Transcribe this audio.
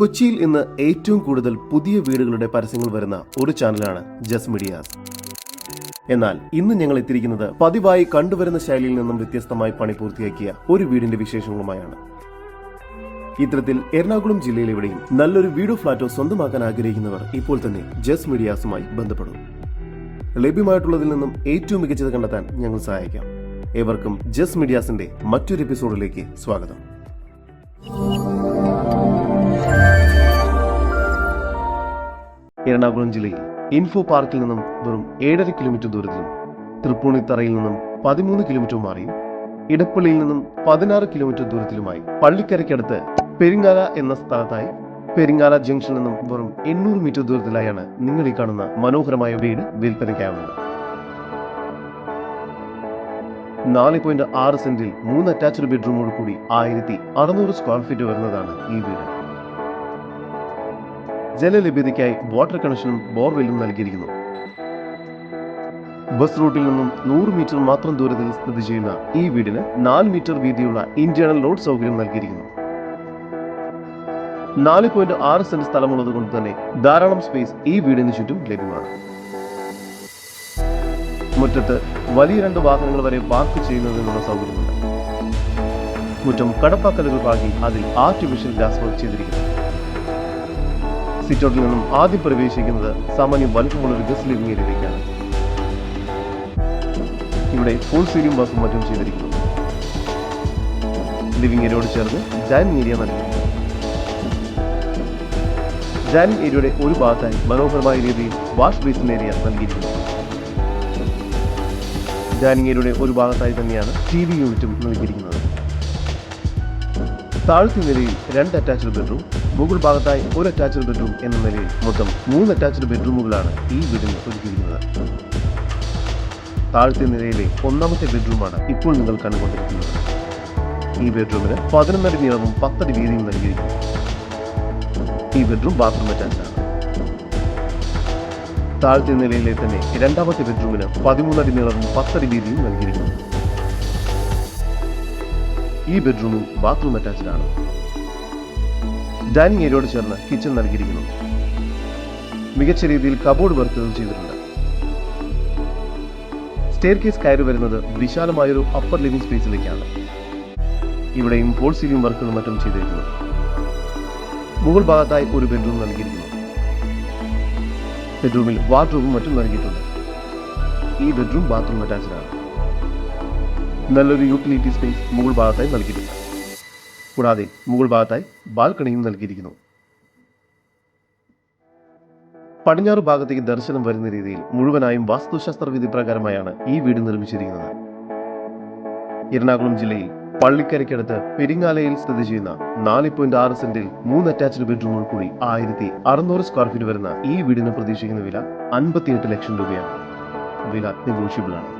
കൊച്ചിയിൽ ഇന്ന് ഏറ്റവും കൂടുതൽ പുതിയ വീടുകളുടെ പരസ്യങ്ങൾ വരുന്ന ഒരു ചാനലാണ് ജസ് മീഡിയാസ്. എന്നാൽ ഇന്ന് ഞങ്ങൾ എത്തിയിരിക്കുന്നത് പതിവായി കണ്ടുവരുന്ന ശൈലിയിൽ നിന്നും വ്യത്യസ്തമായി പണി പൂർത്തിയാക്കിയ ഒരു വീടിന്റെ വിശേഷങ്ങളുമായാണ്. ഇത്തരത്തിൽ എറണാകുളം ജില്ലയിലെവിടെയും നല്ലൊരു വീടോ ഫ്ളാറ്റോ സ്വന്തമാക്കാൻ ആഗ്രഹിക്കുന്നവർ ഇപ്പോൾ തന്നെ ജസ് മീഡിയാസുമായി ബന്ധപ്പെടും. ലഭ്യമായിട്ടുള്ളതിൽ നിന്നും ഏറ്റവും മികച്ചത് കണ്ടെത്താൻ ഞങ്ങൾ സഹായിക്കാം. ഏവർക്കും ജസ് മീഡിയാസിന്റെ മറ്റൊരു എപ്പിസോഡിലേക്ക് സ്വാഗതം. എറണാകുളം ജില്ലയിൽ ഇൻഫോ പാർക്കിൽ നിന്നും വെറും ഏഴര കിലോമീറ്റർ ദൂരത്തിലും തൃപ്പൂണിത്തറയിൽ നിന്നും പതിമൂന്ന് കിലോമീറ്റർ മാറിയും ഇടപ്പള്ളിയിൽ നിന്നും പതിനാറ് കിലോമീറ്റർ ദൂരത്തിലുമായി പള്ളിക്കരയ്ക്കടുത്ത് പെരിങ്ങാല എന്ന സ്ഥലത്തായി പെരിങ്ങാല ജംഗ്ഷനിൽ നിന്നും വെറും എണ്ണൂറ് മീറ്റർ ദൂരത്തിലായാണ് നിങ്ങൾ ഈ കാണുന്ന മനോഹരമായ വീട് വിൽപ്പനയ്ക്കാവുന്നത്. നാല് പോയിന്റ് ആറ് സെന്റിൽ മൂന്ന് അറ്റാച്ച്ഡ് ബെഡ്റൂമോട് കൂടി ആയിരത്തി അറുന്നൂറ് സ്ക്വയർ ഫീറ്റ് വരുന്നതാണ് ഈ വീട്. ജലലഭ്യതയ്ക്കായി വാട്ടർ കണക്ഷനും ബോർവെല്ലും നൽകിയിരിക്കുന്നു. ബസ് റൂട്ടിൽ നിന്നും നൂറ് മീറ്റർ മാത്രം ദൂരത്തിൽ സ്ഥിതി ചെയ്യുന്ന ഈ വീടിന് നാല് മീറ്റർ വീതിയുള്ള ഇന്റേണൽ റോഡ് സൗകര്യം നൽകിയിരിക്കുന്നു. നാല് പോയിന്റ് ആറ് സെന്റ് സ്ഥലമുള്ളത് കൊണ്ട് തന്നെ ധാരാളം സ്പേസ് ഈ വീടിന് ചുറ്റും ലഭ്യമാണ്. മുറ്റത്ത് വലിയ രണ്ട് വാഹനങ്ങൾ വരെ പാർക്ക് ചെയ്യുന്നതിനുള്ള സൗകര്യമുണ്ട്. മുറ്റം കടപ്പാക്കലുകൾ പാകി അതിൽ ആർട്ടിഫിഷ്യൽ ഗ്ലാസ് വർക്ക് ചെയ്തിരിക്കുന്നു. സിറ്റൗട്ടിൽ നിന്നും ആദ്യം പ്രവേശിക്കുന്നത് സാമാന്യം വലുപ്പമുള്ള ഒരു ബസ് ലിവിംഗ് ഏരിയയിലേക്കാണ് ഇവിടെ ഫുൾ സീലിംഗ് വർക്കും മറ്റും ചെയ്തിരിക്കുന്നു. ലിവിംഗ് ഏരിയയോട് ചേർന്ന് ഡൈനിങ് ഏരിയ നൽകി. ഡൈനിങ് ഏരിയയുടെ ഒരു ഭാഗത്തായി മനോഹരമായ രീതിയിൽ വാഷ് ബേസിൻ ഏരിയ നൽകിയിരിക്കുന്നു. ഡൈനിങ് ഏരിയയുടെ ഒരു ഭാഗത്തായി തന്നെയാണ് ടി വി യൂണിറ്റും നൽകിയിരിക്കുന്നത്. താഴത്തെ നിലയിൽ രണ്ട് അറ്റാച്ച്ഡ് ബെഡ്റൂം മുകൾ ഭാഗത്തായി ഒരു അറ്റാച്ച്ഡ് ബെഡ്റൂം എന്ന നിലയിൽ മൊത്തം മൂന്ന് അറ്റാച്ച്ഡ് ബെഡ്റൂമുകളാണ് ഈ വീടിന് ഒരുക്കിയിരിക്കുന്നത്. താഴത്തെ നിലയിലെ ഒന്നാമത്തെ ബെഡ്റൂമാണ് ഇപ്പോൾ നിങ്ങൾ കണ്ടുകൊണ്ടിരിക്കുന്നത്. ഈ ബെഡ്റൂമിന് പതിനൊന്നടി നീളവും പത്തടി വീതിയും നൽകിയിരിക്കുന്നു. ഈ ബെഡ്റൂം ബാത്റൂം അറ്റാച്ച് ആണ്. താഴത്തെ നിലയിലെ തന്നെ രണ്ടാമത്തെ ബെഡ്റൂമിന് പതിമൂന്നടി നീളവും പത്തടി വീതിയും നൽകിയിരിക്കുന്നു. ഈ ബെഡ്റൂമും ബാത്റൂം അറ്റാച്ച്ഡ് ആണ്. ഡൈനിങ് ഏരിയയോട് ചേർന്ന് കിച്ചൺ നൽകിയിരിക്കുന്നു. മികച്ച രീതിയിൽ കബോർഡ് വർക്കുകൾ ചെയ്തിട്ടുണ്ട്. സ്റ്റെയർ കേസ് കയറി വരുന്നത് വിശാലമായൊരു അപ്പർ ലിവിംഗ് സ്പേസിലേക്കാണ് ഇവിടെയും ഫോൾ സീലിംഗ് വർക്കുകൾ മറ്റും ചെയ്തിരിക്കുന്നു. മുകൾ ഭാഗത്തായി ഒരു ബെഡ്റൂം നൽകിയിരിക്കുന്നു. ബെഡ്റൂമിൽ വാർഡ്രോബും മറ്റും നൽകിയിട്ടുണ്ട്. ഈ ബെഡ്റൂം ബാത്റൂം അറ്റാച്ച്ഡ് ആണ്. നല്ലൊരു യൂട്ടിലിറ്റി സ്പേസ് മുകൾ ഭാഗത്തായി നൽകിയിട്ടുണ്ട്. കൂടാതെ മുകൾ ഭാഗത്തായി ബാൽക്കണിയും നൽകിയിരിക്കുന്നു. പടിഞ്ഞാറ് ഭാഗത്തേക്ക് ദർശനം വരുന്ന രീതിയിൽ മുഴുവനായും വാസ്തുശാസ്ത്ര വിധി പ്രകാരമായാണ് ഈ വീട് നിർമ്മിച്ചിരിക്കുന്നത്. എറണാകുളം ജില്ലയിൽ പള്ളിക്കരയ്ക്കടുത്ത് പെരിങ്ങാലയിൽ സ്ഥിതി ചെയ്യുന്ന നാല് പോയിന്റ് ആറ് സെന്റിൽ മൂന്ന് അറ്റാച്ച്ഡ് ബെഡ്റൂമുകൾ കൂടി ആയിരത്തി അറുന്നൂറ് സ്ക്വയർ ഫീറ്റ് വരുന്ന ഈ വീടിന് പ്രതീക്ഷിക്കുന്ന വില അൻപത്തിയെട്ട് ലക്ഷം രൂപയാണ്. വില നെഗോഷ്യബിൾ ആണ്.